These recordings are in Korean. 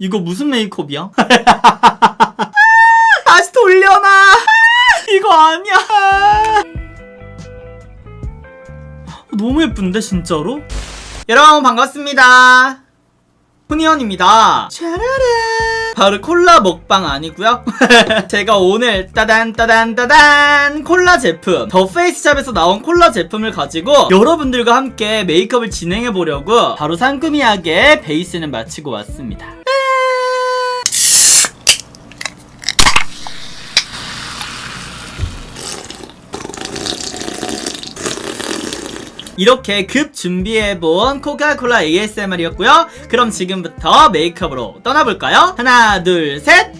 이거 무슨 메이크업이야? 다시 돌려놔! 이거 아니야! 너무 예쁜데 진짜로? 여러분 반갑습니다. 짜라란. 바로 콜라 먹방 아니고요. 제가 오늘 따단 따단 따단 콜라 제품 더 페이스샵에서 나온 콜라 제품을 가지고 여러분들과 함께 메이크업을 진행해 보려고 바로 상큼이하게 베이스는 마치고 왔습니다. 이렇게 급 준비해본 코카콜라 ASMR이었고요. 그럼 지금부터 메이크업으로 떠나볼까요? 하나, 둘, 셋!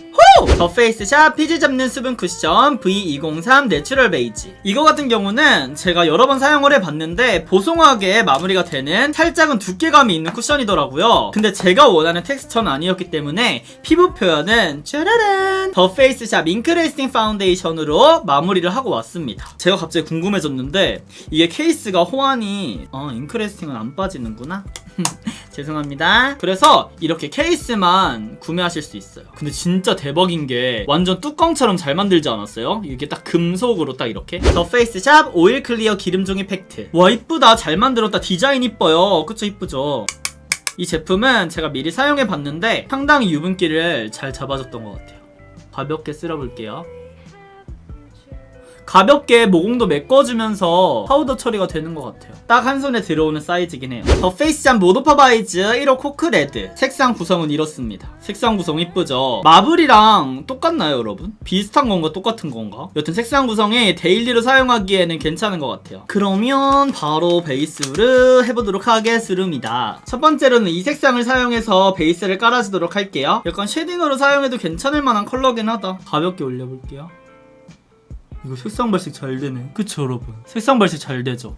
호! 더 페이스샵 피지 잡는 수분 쿠션 V203 내추럴 베이지. 이거 같은 경우는 제가 여러 번 사용을 해봤는데 보송하게 마무리가 되는 살짝은 두께감이 있는 쿠션이더라고요. 근데 제가 원하는 텍스처는 아니었기 때문에 피부 표현은 짜라란! 더 페이스샵 잉크레이스팅 파운데이션으로 마무리를 하고 왔습니다. 제가 갑자기 궁금해졌는데 이게 케이스가 호환이 어 잉크레스팅은 안 빠지는구나 죄송합니다. 그래서 이렇게 케이스만 구매하실 수 있어요. 근데 진짜 대박인 게 완전 뚜껑처럼 잘 만들지 않았어요? 이게 딱 금속으로 딱 이렇게. 더 페이스샵 오일 클리어 기름 종이 팩트. 와 이쁘다. 잘 만들었다. 디자인 이뻐요. 그쵸 이쁘죠? 이 제품은 제가 미리 사용해 봤는데 상당히 유분기를 잘 잡아줬던 것 같아요. 가볍게 쓸어볼게요. 가볍게 모공도 메꿔주면서 파우더 처리가 되는 것 같아요. 딱 한 손에 들어오는 사이즈긴 해요. 더 페이스잠 모도파 바이즈 1호 코크 레드. 색상 구성은 이렇습니다. 색상 구성 이쁘죠? 마블이랑 똑같나요, 여러분? 비슷한 건가 똑같은 건가? 여튼 색상 구성이 데일리로 사용하기에는 괜찮은 것 같아요. 그러면 바로 베이스를 해보도록 하겠습니다. 첫 번째로는 이 색상을 사용해서 베이스를 깔아주도록 할게요. 약간 쉐딩으로 사용해도 괜찮을 만한 컬러긴 하다. 가볍게 올려볼게요. 이거 색상 발색 잘 되네. 그쵸, 여러분? 색상 발색 잘 되죠?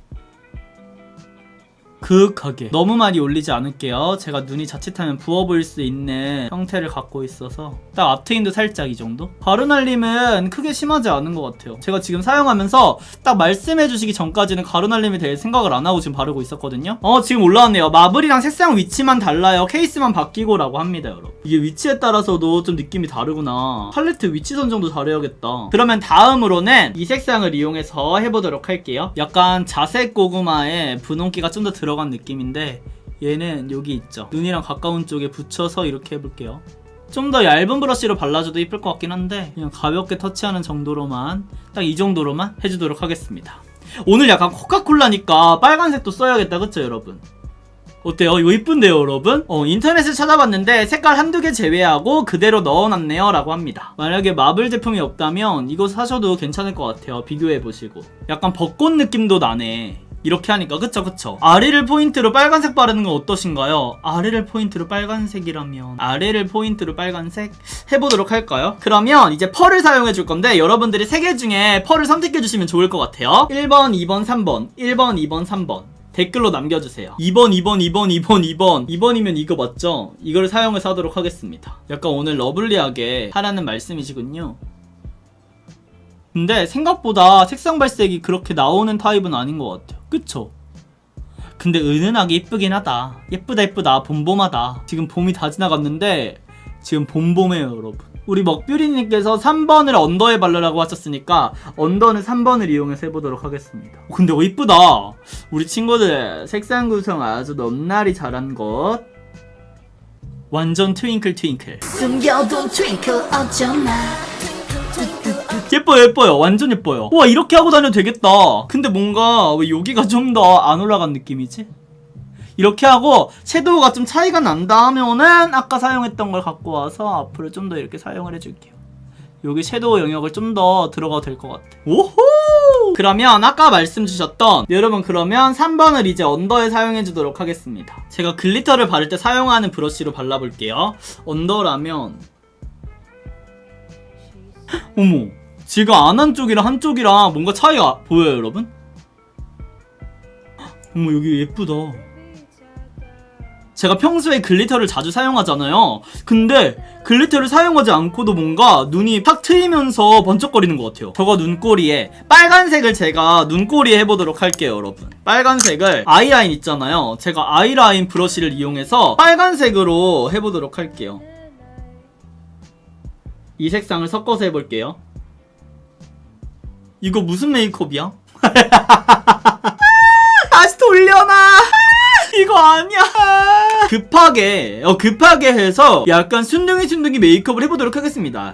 그윽하게. 너무 많이 올리지 않을게요. 제가 눈이 자칫하면 부어 보일 수 있는 형태를 갖고 있어서 딱 앞트임도 살짝 이 정도? 가루날림은 크게 심하지 않은 것 같아요. 제가 지금 사용하면서 딱 말씀해 주시기 전까지는 가루 날림이 될 생각을 안 하고 지금 바르고 있었거든요. 어 지금 올라왔네요. 마블이랑 색상 위치만 달라요. 케이스만 바뀌고 라고 합니다 여러분. 이게 위치에 따라서도 좀 느낌이 다르구나. 팔레트 위치 선정도 잘해야겠다. 그러면 다음으로는 이 색상을 이용해서 해보도록 할게요. 약간 자색 고구마에 분홍기가 좀 더 들어 간 느낌인데 얘는 여기 있죠 눈이랑 가까운 쪽에 붙여서 이렇게 해볼게요 좀 더 얇은 브러쉬로 발라줘도 이쁠 것 같긴 한데 그냥 가볍게 터치하는 정도로만 딱 이 정도로만 해주도록 하겠습니다 오늘 약간 코카콜라니까 빨간색도 써야겠다 그쵸 여러분 어때요? 이거 이쁜데요, 여러분? 어, 인터넷을 찾아봤는데 색깔 한두 개 제외하고 그대로 넣어놨네요. 라고 합니다. 만약에 마블 제품이 없다면 이거 사셔도 괜찮을 것 같아요. 비교해보시고. 약간 벚꽃 느낌도 나네. 이렇게 하니까. 그쵸 그쵸. 아래를 포인트로 빨간색 바르는 건 어떠신가요? 아래를 포인트로 빨간색이라면 아래를 포인트로 빨간색 해보도록 할까요? 그러면 이제 펄을 사용해 줄 건데 여러분들이 세개 중에 펄을 선택해 주시면 좋을 것 같아요. 1번 2번 3번. 1번 2번 3번. 댓글로 남겨주세요. 2번 2번 2번 2번 2번. 2번이면 이거 맞죠? 이거를 사용해서 하도록 하겠습니다. 약간 오늘 러블리하게 하라는 말씀이시군요. 근데 생각보다 색상 발색이 그렇게 나오는 타입은 아닌 것 같아요. 그쵸? 근데 은은하게 이쁘긴 하다. 예쁘다 예쁘다 봄봄하다. 지금 봄이 다 지나갔는데 지금 봄봄해요 여러분. 우리 먹뷰리님께서 3번을 언더에 바르라고 하셨으니까 언더는 3번을 이용해서 해보도록 하겠습니다. 어, 근데 어 이쁘다. 우리 친구들 색상 구성 아주 넘나리 잘한 것. 완전 트윙클 트윙클. 숨겨둔 트윙클 어쩌나 예뻐요 예뻐요. 완전 예뻐요. 와 이렇게 하고 다녀도 되겠다. 근데 뭔가 왜 여기가 좀 더 안 올라간 느낌이지? 이렇게 하고 섀도우가 좀 차이가 난다 하면은 아까 사용했던 걸 갖고 와서 앞으로 좀 더 이렇게 사용을 해줄게요. 여기 섀도우 영역을 좀 더 들어가도 될 것 같아. 오호! 그러면 아까 말씀 주셨던 여러분 그러면 3번을 이제 언더에 사용해 주도록 하겠습니다. 제가 글리터를 바를 때 사용하는 브러쉬로 발라볼게요. 언더라면 어머 지가 안 한 쪽이랑 한 쪽이랑 뭔가 차이가 보여요 여러분? 어머 여기 예쁘다. 제가 평소에 글리터를 자주 사용하잖아요. 근데 글리터를 사용하지 않고도 뭔가 눈이 팍 트이면서 번쩍거리는 것 같아요. 저거 눈꼬리에 빨간색을 제가 눈꼬리에 해보도록 할게요 여러분. 빨간색을 아이라인 있잖아요. 제가 아이라인 브러쉬를 이용해서 빨간색으로 해보도록 할게요. 이 색상을 섞어서 해볼게요. 이거 무슨 메이크업이야? 다시 돌려놔! 이거 아니야! 급하게, 어, 급하게 해서 약간 순둥이 순둥이 메이크업을 해보도록 하겠습니다.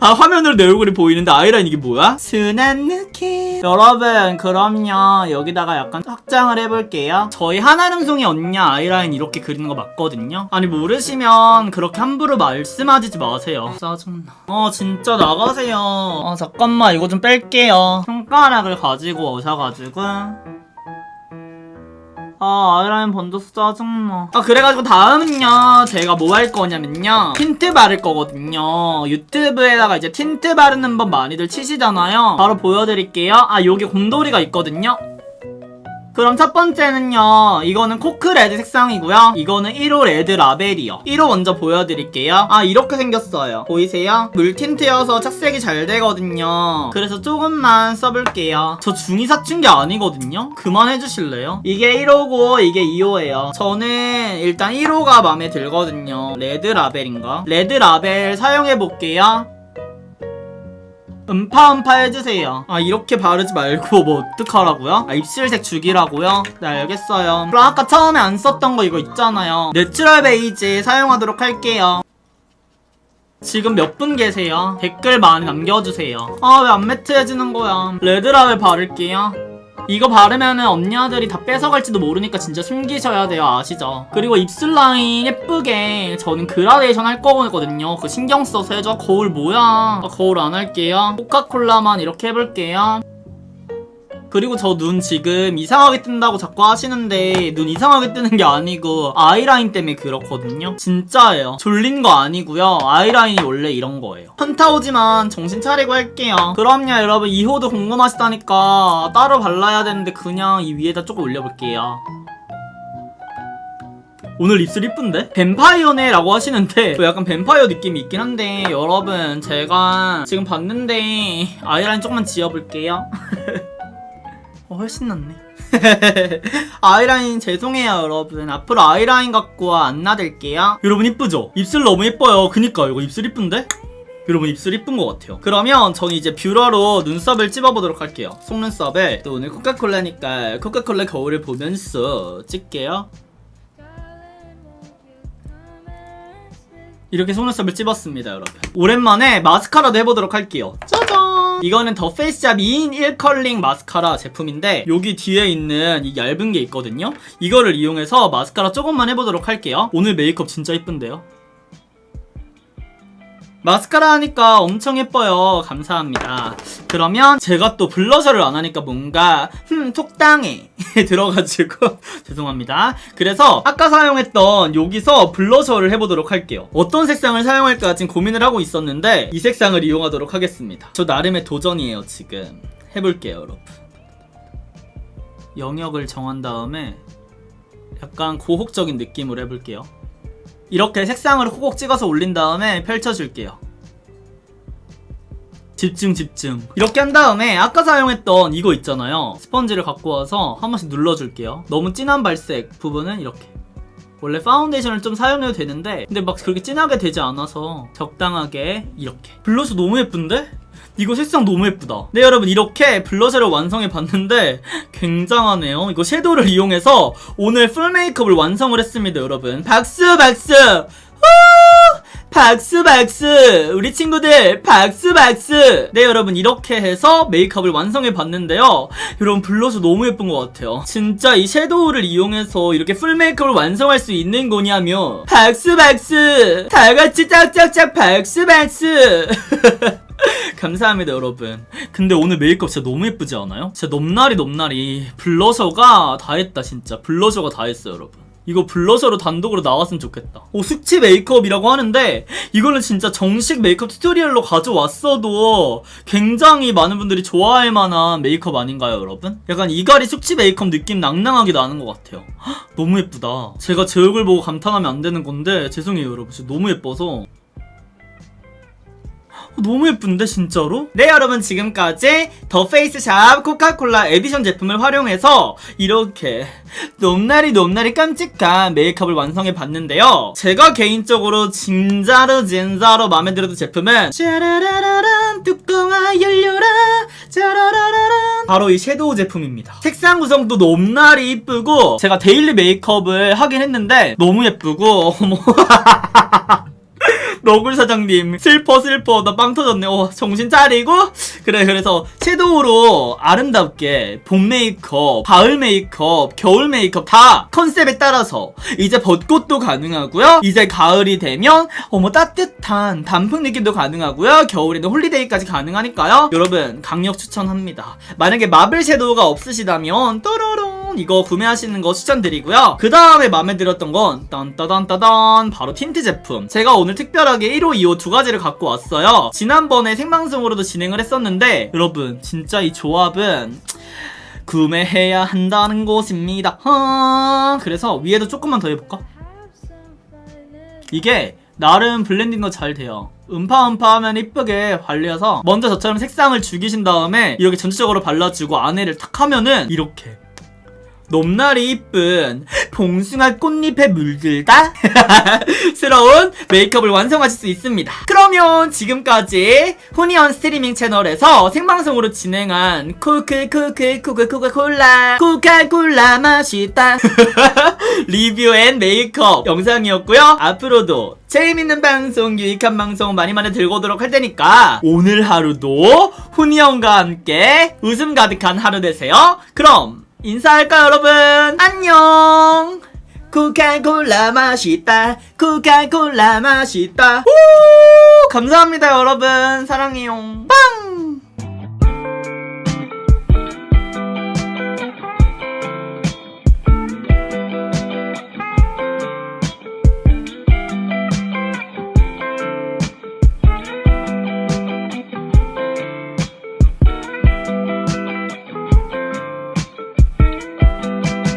아, 화면으로 내 얼굴이 보이는데 아이라인 이게 뭐야? 순한 느낌. 여러분, 그럼요. 여기다가 약간 확장을 해볼게요. 저희 하나름송이 언니 아이라인 이렇게 그리는 거 맞거든요? 아니, 모르시면 그렇게 함부로 말씀하지 마세요. 짜증나. 어, 진짜 나가세요. 아, 잠깐만, 이거 좀 뺄게요. 손가락을 가지고 오셔가지고. 아 아이라인 번져서 짜증나. 아 그래가지고 다음은요 제가 뭐 할 거냐면요. 틴트 바를 거거든요. 유튜브에다가 이제 틴트 바르는 법 많이들 치시잖아요. 바로 보여드릴게요. 아 여기 곰돌이가 있거든요 그럼 첫 번째는요. 이거는 코크 레드 색상이고요. 이거는 1호 레드 라벨이요. 1호 먼저 보여드릴게요. 아 이렇게 생겼어요. 보이세요? 물 틴트여서 착색이 잘 되거든요. 그래서 조금만 써볼게요. 저 중이 사춘 게 아니거든요? 그만해주실래요? 이게 1호고 이게 2호예요. 저는 일단 1호가 마음에 들거든요. 레드 라벨인가? 레드 라벨 사용해볼게요 음파 음파 해주세요. 아 이렇게 바르지 말고 뭐 어떡하라고요? 아 입술색 죽이라고요? 네 알겠어요. 그럼 아까 처음에 안 썼던 거 이거 있잖아요. 내추럴 베이지 사용하도록 할게요. 지금 몇 분 계세요? 댓글 많이 남겨주세요. 아 왜 안 매트해지는 거야? 레드라벨 바를게요 이거 바르면은 언니아들이 다 뺏어갈지도 모르니까 진짜 숨기셔야 돼요 아시죠? 그리고 입술 라인 예쁘게 저는 그라데이션 할 거거든요. 그 신경 써서 해줘. 거울 뭐야? 아, 거울 안 할게요. 코카콜라만 이렇게 해볼게요 그리고 저 눈 지금 이상하게 뜬다고 자꾸 하시는데 눈 이상하게 뜨는 게 아니고 아이라인 때문에 그렇거든요. 진짜예요. 졸린 거 아니고요. 아이라인이 원래 이런 거예요. 현타 오지만 정신 차리고 할게요. 그럼요 여러분. 2호도 궁금하시다니까 따로 발라야 되는데 그냥 이 위에다 조금 올려볼게요. 오늘 입술 이쁜데? 뱀파이어네 라고 하시는데 뭐 약간 뱀파이어 느낌이 있긴 한데 여러분 제가 지금 봤는데 아이라인 조금만 지워볼게요 어, 훨씬 낫네. 아이라인 죄송해요 여러분. 앞으로 아이라인 갖고 안 나댈게요. 여러분 이쁘죠? 입술 너무 예뻐요. 그니까 이거 입술 이쁜데? 여러분 입술 이쁜 것 같아요. 그러면 저는 이제 뷰러로 눈썹을 찝어보도록 할게요. 속눈썹을 또 오늘 코카콜라니까 코카콜라 거울을 보면서 찍게요. 이렇게 속눈썹을 찝었습니다 여러분. 오랜만에 마스카라도 해보도록 할게요. 짜잔 이거는 더 페이스잡 2인 1컬링 마스카라 제품인데 여기 뒤에 있는 이 얇은 게 있거든요. 이거를 이용해서 마스카라 조금만 해보도록 할게요. 오늘 메이크업 진짜 이쁜데요 마스카라 하니까 엄청 예뻐요. 감사합니다. 그러면 제가 또 블러셔를 안 하니까 뭔가 흠 속당해 들어가지고 죄송합니다. 그래서 아까 사용했던 여기서 블러셔를 해보도록 할게요. 어떤 색상을 사용할까 지금 고민을 하고 있었는데 이 색상을 이용하도록 하겠습니다. 저 나름의 도전이에요 지금. 해볼게요 여러분. 영역을 정한 다음에 약간 고혹적인 느낌으로 해볼게요. 이렇게 색상을 호곡 찍어서 올린 다음에 펼쳐줄게요. 집중 집중. 이렇게 한 다음에 아까 사용했던 이거 있잖아요. 스펀지를 갖고 와서 한 번씩 눌러줄게요. 너무 진한 발색 부분은 이렇게 원래 파운데이션을 좀 사용해도 되는데 근데 막 그렇게 진하게 되지 않아서 적당하게 이렇게 블러셔 너무 예쁜데? 이거 색상 너무 예쁘다 네 여러분 이렇게 블러셔를 완성해 봤는데 굉장하네요 이거 섀도우를 이용해서 오늘 풀 메이크업을 완성을 했습니다 여러분 박수 박수 후! 박수 박수. 우리 친구들 박수 박수. 네 여러분 이렇게 해서 메이크업을 완성해 봤는데요. 여러분 블러셔 너무 예쁜 것 같아요. 진짜 이 섀도우를 이용해서 이렇게 풀 메이크업을 완성할 수 있는 거냐며. 박수 박수. 다 같이 짝짝짝 박수 박수. 감사합니다 여러분. 근데 오늘 메이크업 진짜 너무 예쁘지 않아요? 진짜 넘나리 넘나리 블러셔가 다 했다 진짜. 블러셔가 다 했어요 여러분 이거 블러셔로 단독으로 나왔으면 좋겠다. 오 숙취 메이크업이라고 하는데 이거는 진짜 정식 메이크업 튜토리얼로 가져왔어도 굉장히 많은 분들이 좋아할 만한 메이크업 아닌가요 여러분? 약간 이갈이 숙취 메이크업 느낌 낭낭하게 나는 것 같아요. 헉, 너무 예쁘다. 제가 제 얼굴 보고 감탄하면 안 되는 건데 죄송해요 여러분. 너무 예뻐서 너무 예쁜데 진짜로? 네 여러분 지금까지 더 페이스샵 코카콜라 에디션 제품을 활용해서 이렇게 높나리 높나리 깜찍한 메이크업을 완성해 봤는데요. 제가 개인적으로 진짜로 진짜로 마음에 들었던 제품은 짜라라라란 뚜껑아 열려라 짜라라라란 바로 이 섀도우 제품입니다. 색상 구성도 높나리 이쁘고 제가 데일리 메이크업을 하긴 했는데 너무 예쁘고 어머 너굴 사장님 슬퍼 슬퍼. 나 빵 터졌네. 어 정신 차리고? 그래 그래서 섀도우로 아름답게 봄 메이크업 가을 메이크업 겨울 메이크업 다 컨셉에 따라서 이제 벚꽃도 가능하고요. 이제 가을이 되면 어머 따뜻한 단풍 느낌도 가능하고요. 겨울에는 홀리데이까지 가능하니까요. 여러분 강력 추천합니다. 만약에 마블 섀도우가 없으시다면 또로롱 이거 구매하시는 거 추천드리고요 그 다음에 마음에 들었던 건 딴따단따단 바로 틴트 제품 제가 오늘 특별하게 1호 2호 두 가지를 갖고 왔어요 지난번에 생방송으로도 진행을 했었는데 여러분 진짜 이 조합은 구매해야 한다는 곳입니다 하... 그래서 위에도 조금만 더 해볼까? 이게 나름 블렌딩도 잘 돼요. 음파음파 하면 이쁘게 발려서 먼저 저처럼 색상을 죽이신 다음에 이렇게 전체적으로 발라주고 안에를 탁 하면은 이렇게 높날이 이쁜 봉숭아 꽃잎에 물들다 스러운 메이크업을 완성하실 수 있습니다. 그러면 지금까지 후니언 스트리밍 채널에서 생방송으로 진행한 쿠카콜라 쿠카콜라 맛있다 리뷰 앤 메이크업 영상이었고요. 앞으로도 재미있는 방송, 유익한 방송 많이 많이 들고 오도록 할 테니까 오늘 하루도 형과 함께 웃음 가득한 하루 되세요. 그럼 인사할까요, 여러분? 안녕! 코카콜라 맛있다. 코카콜라 맛있다. 우! 감사합니다, 여러분. 사랑해요. 빵!